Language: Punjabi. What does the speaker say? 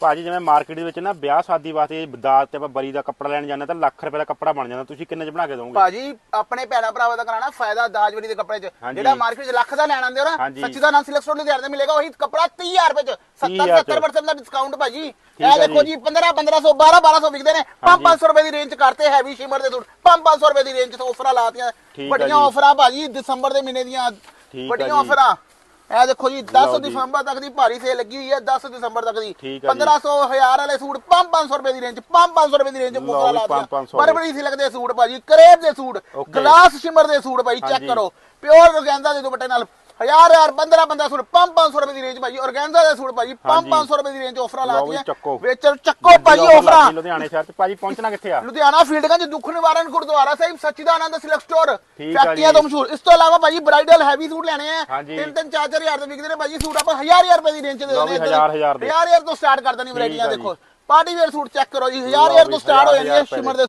ਭਾਜੀ ਜਿਵੇਂ ਮਾਰਕੀਟ ਦੇ ਵਿੱਚ ਨਾ ਵਿਆਹ ਸ਼ਾਦੀ ਵਾਸਤੇ ਦਾਤ ਤੇ ਆਪਾਂ ਬਰੀ ਦਾ ਕੱਪੜਾ ਲੈਣ ਜਾਂਦੇ ਤਾਂ ਲੱਖ ਰੁਪਏ ਦਾ ਕੱਪੜਾ ਬਣ ਜਾਂਦਾ ਤੁਸੀਂ ਕਿੰਨੇ ਚ ਬਣਾ ਕੇ ਦੋਗੇ ਭਾਜੀ ਆਪਣੇ ਭੈਣਾ ਭਰਾਵਾਂ ਦਾ ਕਰਾਣਾ ਫਾਇਦਾ ਦਾਜਵਰੀ ਦੇ ਕੱਪੜੇ 'ਚ ਹਾਂਜੀ। ਜਿਹੜਾ ਮਾਰਕੀਟ 'ਚ ਲੱਖ ਦਾ ਲੈਣ ਆਉਂਦੇ ਹੋ ਨਾ ਹਾਂਜੀ। ਸੱਚੀ ਦਾ ਨਾਮ ਸਿਲੈਕਟ ਸਟੋਰ ਲੁਧਿਆਣੇ ਤੇ ਮਿਲੇਗਾ ਉਹੀ ਕੱਪੜਾ 30000 ਰੁਪਏ 'ਚ 70 30,000 ਚ। 70% ਦਾ ਡਿਸਕਾਊਂਟ ਭਾਜੀ ਹੈ ਇਹ ਦੇਖੋ ਜੀ। ਜੀ 15 1500 12 1200 ਵਿਕਦੇ ਨੇ 5 500 ਰੁਪਏ ਦੀ ਰੇਂਜ 'ਚ ਕਰਤੇ ਹੈਵੀ ਸ਼ਿਮਰ ਦੇ ਸੂਟ 5 500 ਰੁਪਏ ਦੀ ਰੇਂਜ 'ਚ ਆਫਰਾਂ ਲਾਤੀਆਂ ਠੀਕ ਵੱਡੀਆਂ ਜੀ। ਆਫਰਾਂ ਭਾਜੀ ਦਸੰਬਰ ਦੇ ਮਹੀਨੇ ਦੀਆਂ ਵੱਡੀਆਂ ਜੀ। ਆਫਰਾਂ ਇਹ ਦੇਖੋ ਜੀ 10 ਲਓ ਜੀ। ਦਸੰਬਰ ਤੱਕ ਦੀ ਭਾਰੀ ਸੇਲ ਲੱਗੀ ਹੋਈ ਹੈ 10 ਦਸੰਬਰ ਤੱਕ ਦੀ ਠੀਕ ਹੈ ਜੀ। 1500 1000 ਵਾਲੇ ਸੂਟ 5 500 ਰੁਪਏ ਦੀ ਰੇਂਜ 5 500 ਰੁਪਏ ਦੀ ਰੇਂਜ ਲਾਤੀਆਂ 500 ਪਰ ਬੜੀ ਸਿਲਕ ਦੇ ਸੂਟ ਭਾਜੀ ਕਰੇਬ ਦੇ ਸੂਟ। ਗਲਾਸ ਸ਼ਿਮਰ ਦੇ ਸੂਟ ਭਾਈ ਚੈੱਕ। ਕਰੋ ਪਿਓਰ ਔਰਗੈਂਜ਼ਾ ਦੇ ਦੁਪੱਟੇ ਨਾਲ ਹਜ਼ਾਰ ਹਜ਼ਾਰ 15 15 ਸੂਟ 5 500 ਰੁਪਏ ਦੀ ਰੇਂਜ ਭਾਜੀ ਔਰਗੈਂਜ਼ਾ ਦੇ ਸੂਟ ਭਾਜੀ 5 ਹਾਂਜੀ। 500 ਰੁਪਏ ਦੀ ਰੇਂਜ ਆਫਰਾਂ ਲਾਤੀਆਂ ਚੱਕੋ। ਵਿੱਚ ਚੱਕੋ ਭਾਜੀ ਆਫਰਾਂ ਲੁਧਿਆਣੇ ਸ਼ਹਿਰ ਚ ਭਾਜੀ ਪਹੁੰਚਣਾ ਕਿੱਥੇ ਆ ਲੁਧਿਆਣਾ ਫੀਲਡਗੰਜ ਦੁੱਖ ਨਿਵਾਰਨ ਗੁਰਦੁਆਰਾ ਸਾਹਿਬ ਸੱਚਿਦਾਨੰਦ ਸਿਲਕ ਸਟੋਰ ਆ ਫੈਕਟਰੀਆਂ। ਤੋਂ ਮਸ਼ਹੂਰ ਇਸ ਤੋਂ ਇਲਾਵਾ ਭਾਜੀ ਬ੍ਰਾਈਡਲ ਹੈਵੀ ਸੂਟ ਲੈਣੇ ਆ। ਤਿੰਨ ਤਿੰਨ ਚਾਰ ਚਾਰ ਹਜ਼ਾਰ ਦੇ ਵਿਕਦੇ ਨੇ ਭਾਜੀ ਸੂਟ ਆਪਾਂ ਹਜ਼ਾਰ ਹਜ਼ਾਰ ਰੁਪਏ ਦੀ ਰੇਂਜ 'ਚ ਦੇ ਦਿੰਦੇ ਵੀ ਹਜ਼ਾਰ ਹਜ਼ਾਰ ਦੇ। ਹਜ਼ਾਰ ਹਜ਼ਾਰ ਤੋਂ ਸਟਾਰਟ ਕਰ ਦੇਣੀ ਵੈਰਾਈਟੀਆਂ ਆ। ਦੇਖੋ ਪਾਰਟੀ ਵੇਅਰ ਸੂਟ ਚੈੱਕ ਕਰੋ ਜੀ ਹਜ਼ਾਰ ਹਜ਼ਾਰ ਤੋਂ ਸਟਾਰਟ ਹੋ ਹਜ਼ਾਰ ਜਾਂਦੀ ਹੈ ਰੁਪਏ ਸ਼ਿਮਰ ਦੇ